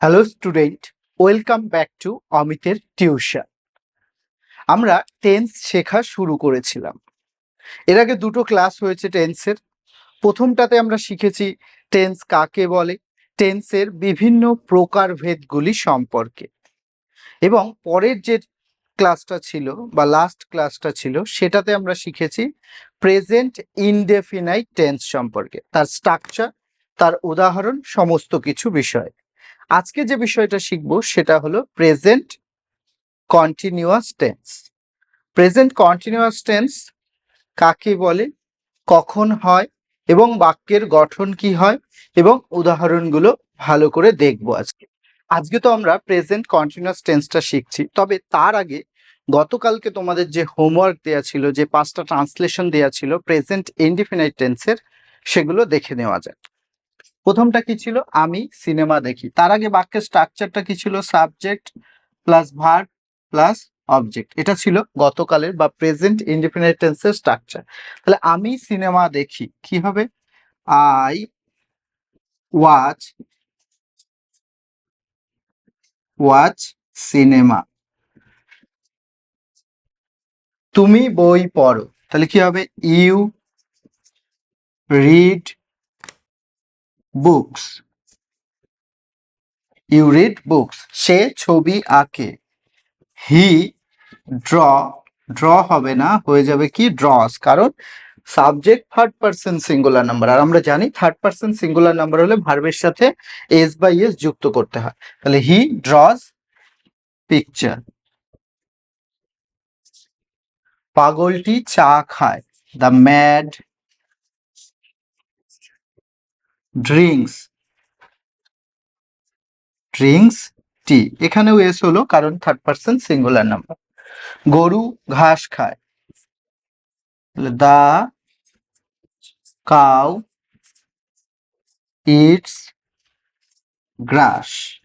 Hello student welcome back to অমিতের tuition আমরা tense শেখা শুরু করেছিলাম। এর আগে দুটো ক্লাস হয়েছে টেন্সের প্রথমটাতে আমরা শিখেছি টেন্স কাকে বলে টেন্সের বিভিন্ন প্রকারভেদগুলি সম্পর্কে। এবং পরের যে ক্লাসটা ছিল বা লাস্ট ক্লাসটা ছিল, সেটাতে আমরা শিখেছি প্রেজেন্ট ইনডেফিনাইট টেন্স সম্পর্কে। তার স্ট্রাকচার তার উদাহরণ, সমস্ত কিছু বিষয়। আজকে যে বিষয়টা শিখব সেটা হলো present continuous tense present continuous tense কাকে বলে, কখন হয় এবং বাক্যের গঠন কি হয় এবং উদাহরণগুলো ভালো করে দেখব আজকে। আজকে তো আমরা প্রেজেন্ট কন্টিনিউয়াস টেন্সটা শিখছি, তবে তার আগে গতকালকে তোমাদের যে হোমওয়ার্ক দেয়া ছিল, যে পাঁচটা ট্রান্সলেশন দেয়া ছিল প্রেজেন্ট ইনডিফিনাইট টেন্সের সেগুলো দেখে নেওয়া যাক। প্রথমটা কি ছিল? আমি সিনেমা দেখি। তার আগে বাক্যের স্ট্রাকচারটা কি ছিল? Subject plus verb plus object এটা ছিল গতকালের বা প্রেজেন্ট ইনডিপেন্ডেন্ট স্ট্রাকচার তাহলে আমি সিনেমা দেখি। কি হবে? আই ওয়াচ ওয়াচ সিনেমা তুমি বই পড়ো। তাহলে কি হবে? You read books you read books সে ছবি আঁকে। হি ড্র ড্র হবে না, হয়ে যাবে কি? ড্রস কারণ subject third person singular number আর আমরা জানি থার্ড পার্সন সিঙ্গুলার নাম্বার হলে ভার্বের সাথে এস বাই এস যুক্ত করতে হয়। তাহলে হি ড্রস পিকচার পাগলটি চা খায়। The mad drinks drinks tea. এখানেও এস হলো কারণ থার্ড পার্সন সিঙ্গুলার নাম্বার গরু ঘাস খায়। The, cow, eats, grass.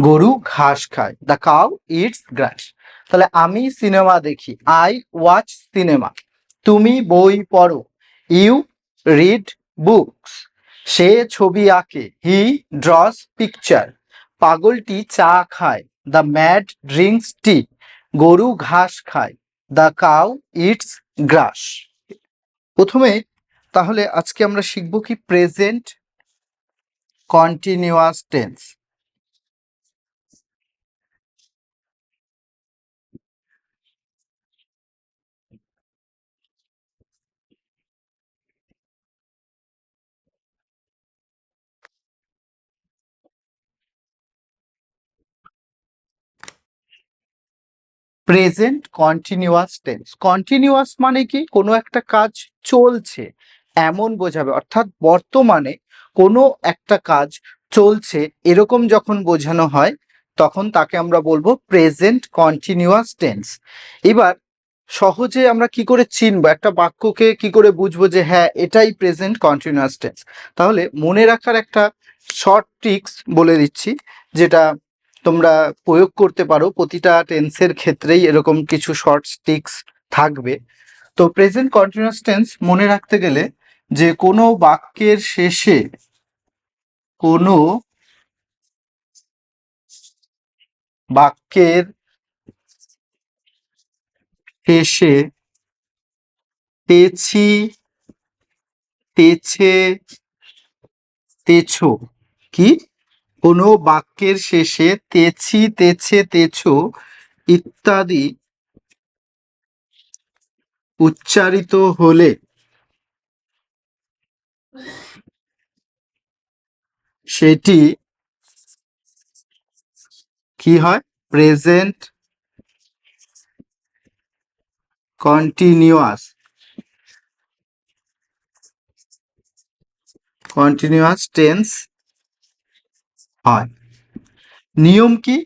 গরু ঘাস খায়। The cow, eats, grass. তাহলে আমি সিনেমা দেখি। I watch cinema. তুমি বই পড়ো। You read books. সে ছবি আঁকে হি ড্রস পিকচার পাগলটি চা খায় দ্য ম্যাড ড্রিঙ্কস টি গরু ঘাস খায় দ্য কাউ ইটস গ্রাস প্রথমে তাহলে আজকে আমরা শিখব কি present continuous tense present continuous tense continuous মানে কি? কোনো একটা কাজ চলছে, এমন বোঝাবে। অর্থাৎ বর্তমানে কোনো একটা কাজ চলছে, এরকম যখন বোঝানো হয়, তখন তাকে আমরা বলব প্রেজেন্ট কন্টিনিউয়াস টেন্স এবার সহজে আমরা কি করে চিনবো? একটা বাক্যকে কি করে বুঝব যে হ্যাঁ এটাই প্রেজেন্ট কন্টিনিউয়াস টেন্স তাহলে মনে রাখার একটা শর্ট ট্রিক্স বলে দিচ্ছি, যেটা তোমরা প্রয়োগ করতে পারো। প্রতিটা টেন্সের ক্ষেত্রেই এরকম কিছু শর্ট স্টিক্স থাকবে। তো প্রেজেন্ট কন্টিনিউয়াস টেন্স মনে রাখতে গেলে যে কোনো বাক্যের শেষে কোনো বাক্যের শেষে তেছি, তেছে, তেছো, কি? কোনো বাক্যের শেষে তেছি, তেছে, তেছো ইত্যাদি উচ্চারিত হলে সেটি কি হয়? Present continuous. কন্টিনিউয়াস টেন্স হয়। নিয়ম কি?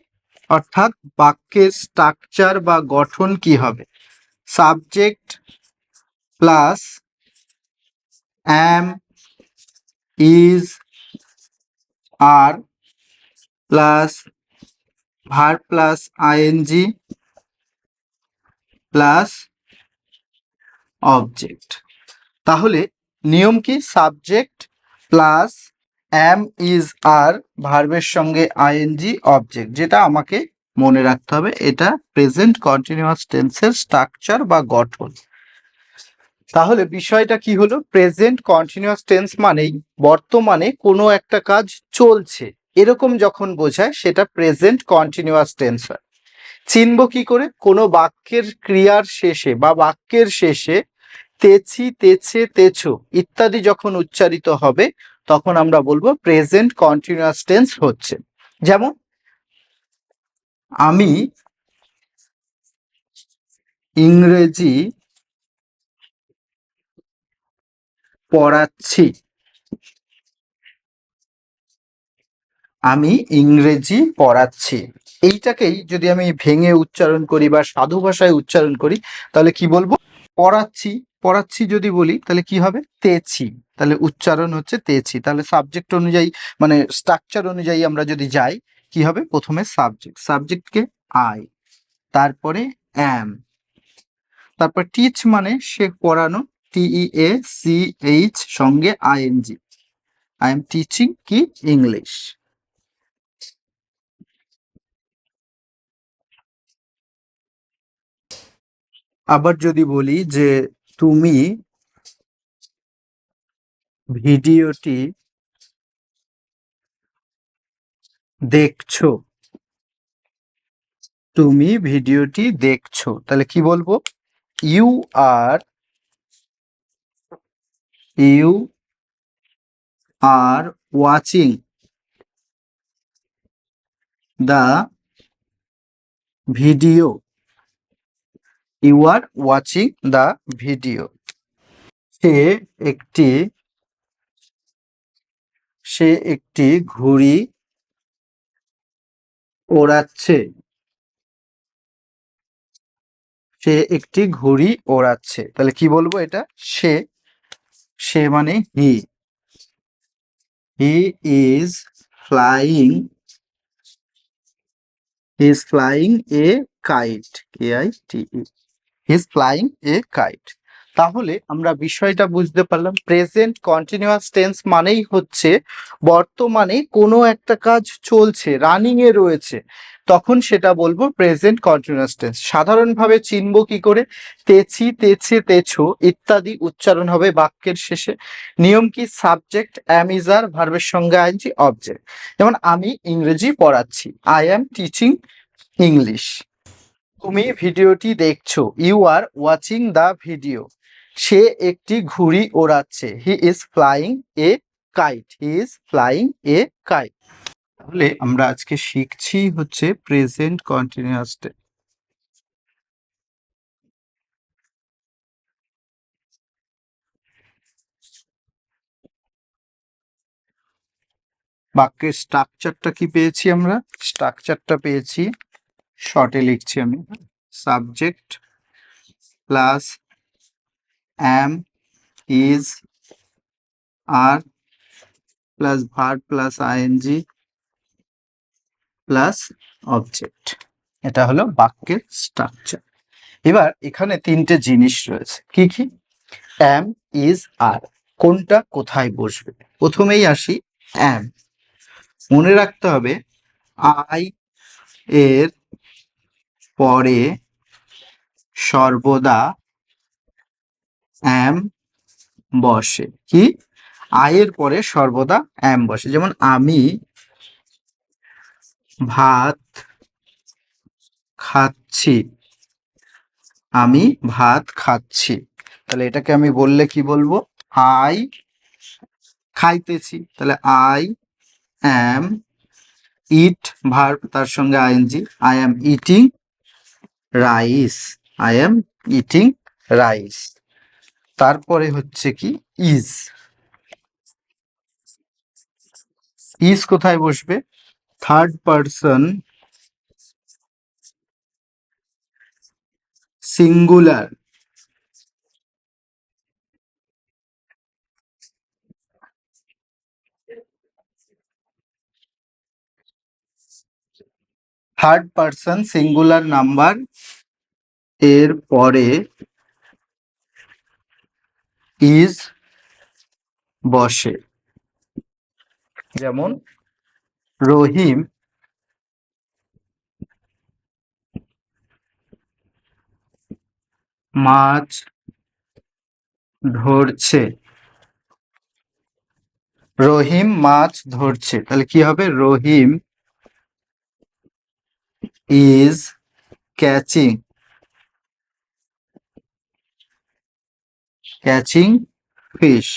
অর্থাৎ বাক্যের স্ট্রাকচার বা গঠন কি হবে? Subject plus am is are plus verb plus ING plus object তাহলে নিয়ম কি? Subject plus am is are ভার্বের সঙ্গে আইএনজি অবজেক্ট যেটা আমাকে মনে রাখতে হবে, এটা প্রেজেন্ট কন্টিনিউয়াস টেন্সের স্ট্রাকচার বা গঠন। তাহলে বিষয়টা কি হলো? প্রেজেন্ট কন্টিনিউয়াস টেন্স মানেই বর্তমানে কোনো একটা কাজ চলছে। এরকম যখন বোঝায়, সেটা প্রেজেন্ট কন্টিনিউয়াস টেন্স হয়। চিনব কি করে? কোনো বাক্যের ক্রিয়ার শেষে বা বাক্যের শেষে তেছি, তেছে, তেছো ইত্যাদি যখন উচ্চারিত হবে তখন আমরা বলব প্রেজেন্ট কন্টিনিউয়াস টেন্স হচ্ছে। যেমন, আমি ইংরেজি পড়াচ্ছি। আমি ইংরেজি পড়াচ্ছি। এইটাকেই যদি আমি ভেঙে উচ্চারণ করি বা সাধু ভাষায় উচ্চারণ করি, তাহলে কি বলব? পড়াচ্ছি। পড়াচ্ছি যদি বলি, তাহলে কি হবে? তেছি। তাহলে উচ্চারণ হচ্ছে তেছি। তাহলে সাবজেক্ট অনুযায়ী মানে স্ট্রাকচার অনুযায়ী আমরা যদি যাই, কি হবে? প্রথমে সাবজেক্ট সাবজেক্টকে আই তারপরে অ্যাম তারপর টিচ মানে সে পড়ানো T E A C H সঙ্গে আইএনজি আই এম টিচিং কি? ইংলিশ আবার যদি বলি যে তুমি ভিডিওটি দেখছ। তুমি ভিডিওটি দেখছ। তাহলে কি বলব? You are you are watching the video you are watching the video সে একটি সে একটি ঘুড়ি ওড়াচ্ছে। সে একটি ঘুড়ি ওড়াচ্ছে। তাহলে কি বলব এটা? সে সে মানে he. He is flying is flying a kite K I T E he is flying a kite তাহলে আমরা বিষয়টা বুঝতে পারলাম প্রেজেন্ট কন্টিনিউয়াস টেন্স মানেই হচ্ছে বর্তমানে কোনো একটা কাজ চলছে রানিং এ রয়েছে। তখন সেটা বলব প্রেজেন্ট কন্টিনিউয়াস টেন্স সাধারণভাবে চিনব কি করে? তেছি, তেছে, তেছো ইত্যাদি উচ্চারণ হবে বাক্যের শেষে। নিয়ম কি? সাবজেক্ট অ্যামিজার ভার্বের সঙ্গে আইনজি অবজেক্ট যেমন আমি ইংরেজি পড়াচ্ছি। আই অ্যাম টিচিং ইংলিশ তুমি ভিডিওটি দেখছ you are watching the video সে একটি ঘুড়ি ওড়াচ্ছে। He is flying a kite he is flying a kite তাহলে আমরা আজকে শিখছি হচ্ছে প্রেজেন্ট কন্টিনিউয়াস টেন্স বাক্যের স্ট্রাকচারটা কি পেয়েছি আমরা? স্ট্রাকচারটা পেয়েছি শর্টে লিখছি আমি। Subject plus am is are plus verb plus ING plus object এটা হলো বাক্যের স্ট্রাকচার এবার এখানে তিনটে জিনিস রয়েছে। কি কি? অ্যাম ইজ আর কোনটা কোথায় বসবে? প্রথমেই আসি অ্যাম মনে রাখতে হবে আই এর পরে সর্বদা অ্যাম বসে। কি? আয়ের পরে সর্বদা অ্যাম বসে। যেমন আমি ভাত খাচ্ছি, আমি ভাত খাচ্ছি। তাহলে এটাকে আমি বললে কি বলব? আই খাইতেছি। তাহলে আই অ্যাম ইট, ভার্ব তার সঙ্গে ING I am eating rice. I am eating rice তারপরে হচ্ছে কি? ইজ ইজ কোথায় বসবে? Third person singular third person singular number এর পরে ইজ বসে। যেমন রহিম মাছ ধরছে। রহিম মাছ ধরছে। তাহলে কি হবে? Rahim is catching. Catching fish.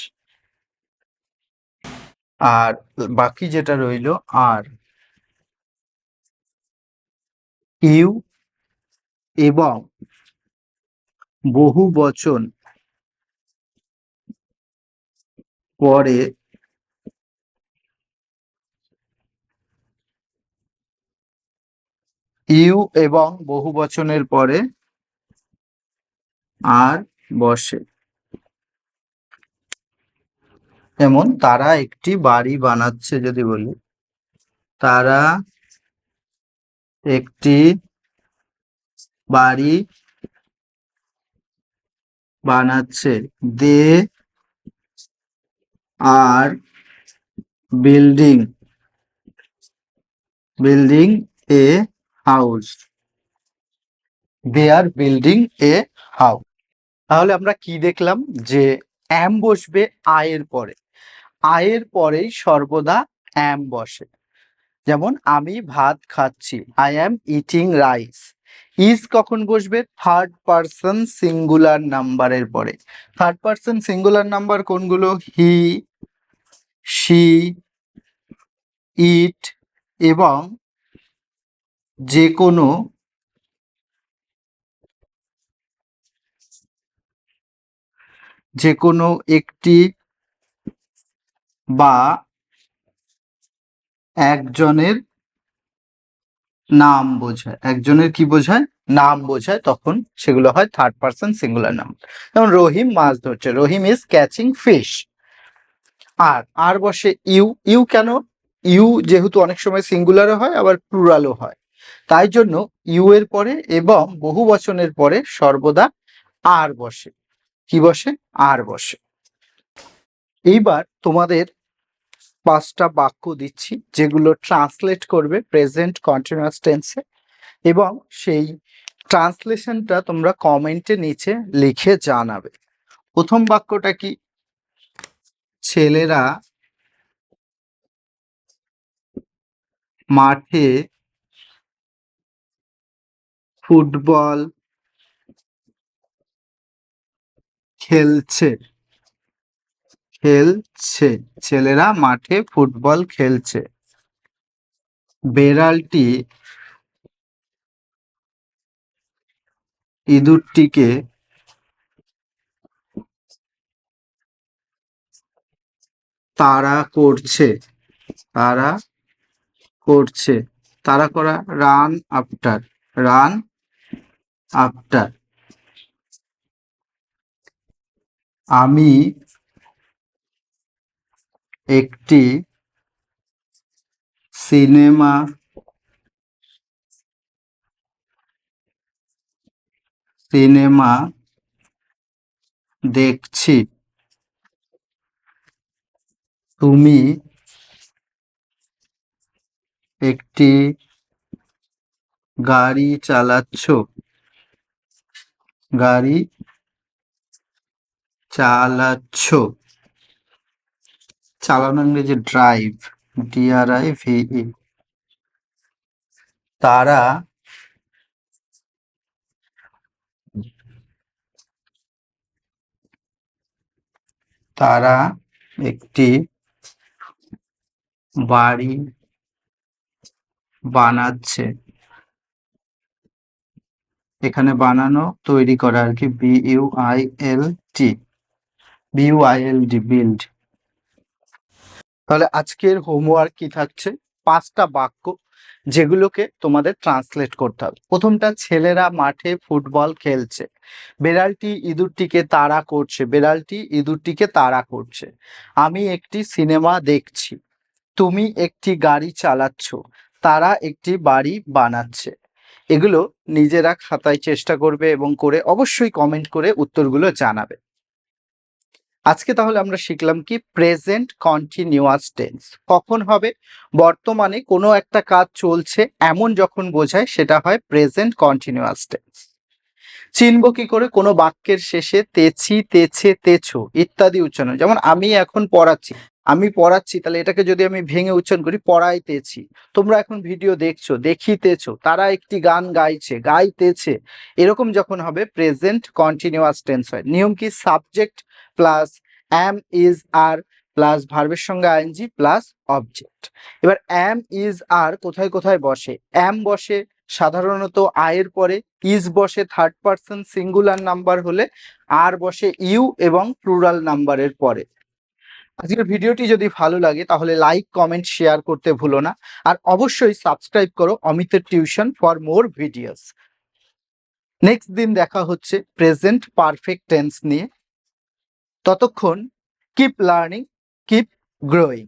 আর বাকি যেটা রইল আর। ইউ এবং বহু বচন পরে ইউ এবং বহু বচনের পরে আর বসে। যেমন তারা একটি বাড়ি বানাচ্ছে যদি বলি, তারা একটি বাড়ি বানাচ্ছে। They are building building a house, they are building a house. তাহলে আমরা কি দেখলাম? যে অ্যাম বসবে আয়ের পরে। আয়ের পরেই সর্বদা অ্যাম বসে। যেমন, আমি ভাত খাচ্ছি I am eating rice is কখন বসবে? থার্ড পার্সন সিঙ্গুলার নাম্বারের পরে। থার্ড পার্সন সিঙ্গুলার নাম্বার কোনগুলো? হি শি ইট এবং যে কোনো যে কোনো একটি বা একজনের নাম বোঝায়। একজনের কি বোঝায়? নাম বোঝায়, তখন সেগুলো হয় থার্ড পার্সন সিঙ্গুলার নাম যেমন রহিম মাছ ধরছে, Rahim is catching fish are are বসে ইউ ইউ কেন? ইউ যেহেতু অনেক সময় সিঙ্গুলারও হয়, আবার প্লুরালও হয়। তাই জন্য ইউ এর পরে এবং বহু বচনের পরে সর্বদা আর বসে। কি বসে? আর বসে। এইবার তোমাদের পাঁচটা বাক্য দিচ্ছি, যেগুলো ট্রান্সলেট করবে প্রেজেন্ট কন্টিনিউয়াস টেন্সে এবং সেই ট্রান্সলেশনটা তোমরা কমেন্টে নিচে লিখে জানাবে। প্রথম বাক্যটা কি? ছেলেরা মাঠে ফুটবল খেলছে। খেলছে। ছেলেরা মাঠে ফুটবল খেলছে। বেড়ালটি ইঁদুরটিকে তারা করছে তারা করছে। তারা করা রান আফটার রান আফটার আমি একটি সিনেমা সিনেমা দেখছি। তুমি একটি গাড়ি চালাচ্ছ? গাড়ি চালাচ্ছ? চালানো ইংরেজি ড্রাইভ ডিআরআই ভিই তারা তারা একটি বাড়ি বানাচ্ছে। এখানে বানানো, তৈরি করা আর কি B U I L T B U I L D build তাহলে আজকের হোমওয়ার্ক কি থাকছে? পাঁচটা বাক্য যেগুলোকে তোমাদের ট্রান্সলেট করতে হবে। প্রথমটা, ছেলেরা মাঠে ফুটবল খেলছে। বেড়ালটি ইঁদুরটিকে তাড়া করছে। বেড়ালটি ইঁদুরটিকে তাড়া করছে। আমি একটি সিনেমা দেখছি। তুমি একটি গাড়ি চালাচ্ছ। তারা একটি বাড়ি বানাচ্ছে। এগুলো নিজেরা খাতায় চেষ্টা করবে এবং করে অবশ্যই কমেন্ট করে উত্তরগুলো জানাবে। আজকে তাহলে আমরা শিখলাম কি প্রেজেন্ট কন্টিনিউয়াস টেন্স কখন হবে? বর্তমানে কোনো একটা কাজ চলছে এমন যখন বোঝায় সেটা হয় প্রেজেন্ট কন্টিনিউয়াস টেন্স চিনব কি করে? কোনো বাক্যের শেষে তেছি, তেছে, তেছো ইত্যাদি উচ্চারণ। যেমন আমি এখন পড়াচ্ছি। আমি পড়াচ্ছি, তাহলে এটাকে যদি আমি ভেঙে উচ্চারণ করি পড়াইতেছি তোমরা এখন ভিডিও দেখছ দেখিতেছো তারা একটি গান গাইছে, গাইতেছে। এরকম যখন হবে প্রেজেন্ট কন্টিনিউয়াস টেন্স হয়। নিয়ম কি? Subject plus am is are plus ভার্বের সঙ্গে আইএনজি প্লাস অবজেক্ট এবার অ্যাম ইজ আর কোথায় কোথায় বসে? অ্যাম বসে সাধারণত আয়ের পরে ইজ বসে থার্ড পার্সন সিঙ্গুলার নাম্বার হলে আর বসে ইউ এবং প্লুরাল নাম্বারের পরে। আজকের ভিডিওটি যদি ভালো লাগে, তাহলে লাইক কমেন্ট শেয়ার করতে ভুলো না। আর অবশ্যই সাবস্ক্রাইব করো অমিতের tuition for more videos next দিন দেখা হচ্ছে প্রেজেন্ট পারফেক্ট টেন্স নিয়ে। ততক্ষণ কিপ লার্নিং কিপ গ্রোয়িং